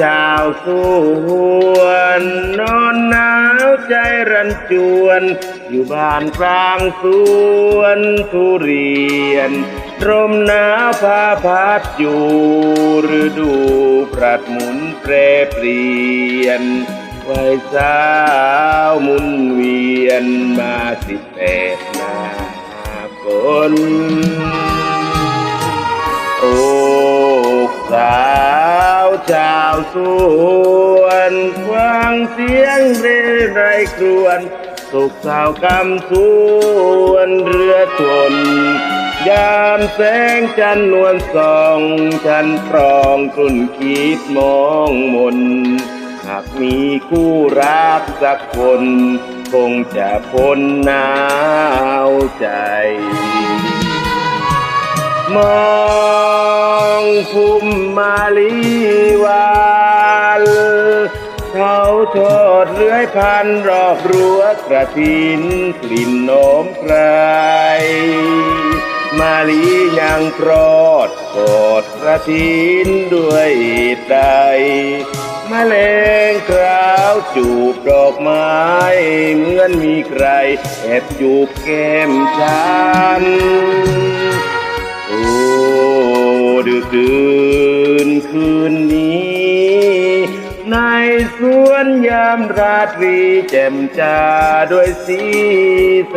ชาวสวนนอนหนาวใจรันจวน อยู่บ้านกลางสวนทุเรียนลมหนาวพาพัดอยู่ฤดูปรัดหมุนแปรเปลี่ยนไว้สาวหมุน สวนฟังเสียงเรไรครวน สุขสาวกำสวนเรือชนยามแสงจันนวลส่อง ฉันครองกลุ่นคิดมองมน หากมีคู่รักสักคน คงจะพ้นหนาวใจ มอง มาลีวานเขาโทษเลื้อยพันรอบรั้วกระถินกลิ่นโน้มไกรมาลียังโปรดโกรธกระถินด้วยใดมแมลงกราวจูบดอกไม้เหมือนมีใครแอบจูบแก้มฉัน ในสวนยามราตรีแจ่มจ้าด้วยสีแส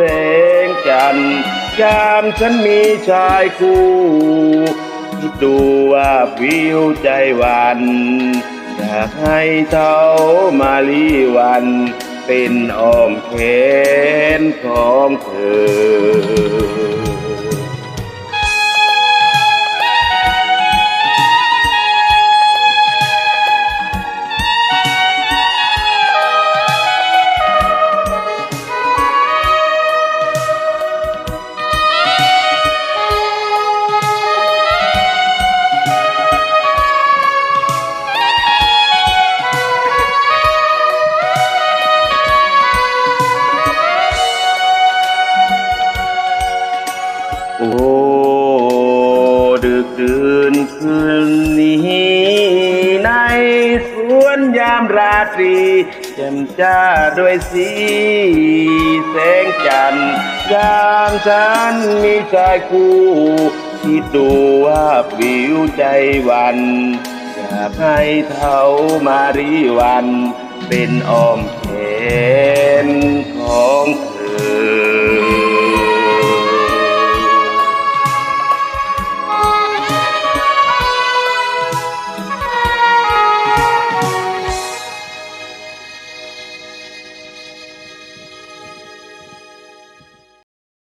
งจันทร์ยามฉันมีชายคู่ดดูว่าวิวใจวันอยากให้เท่ามาลีวัน เป็นอ้อมแขนของเธอ โอ้ดึกดื่นคืนนี้ในสวนยามราตรีแจ่มจ้าด้วยสีแสงจันทร์ยามฉันมีชายคู่คิดดูว่าผิวใจวันอยากให้เท่ามารีวัน เป็นอ้อมแขน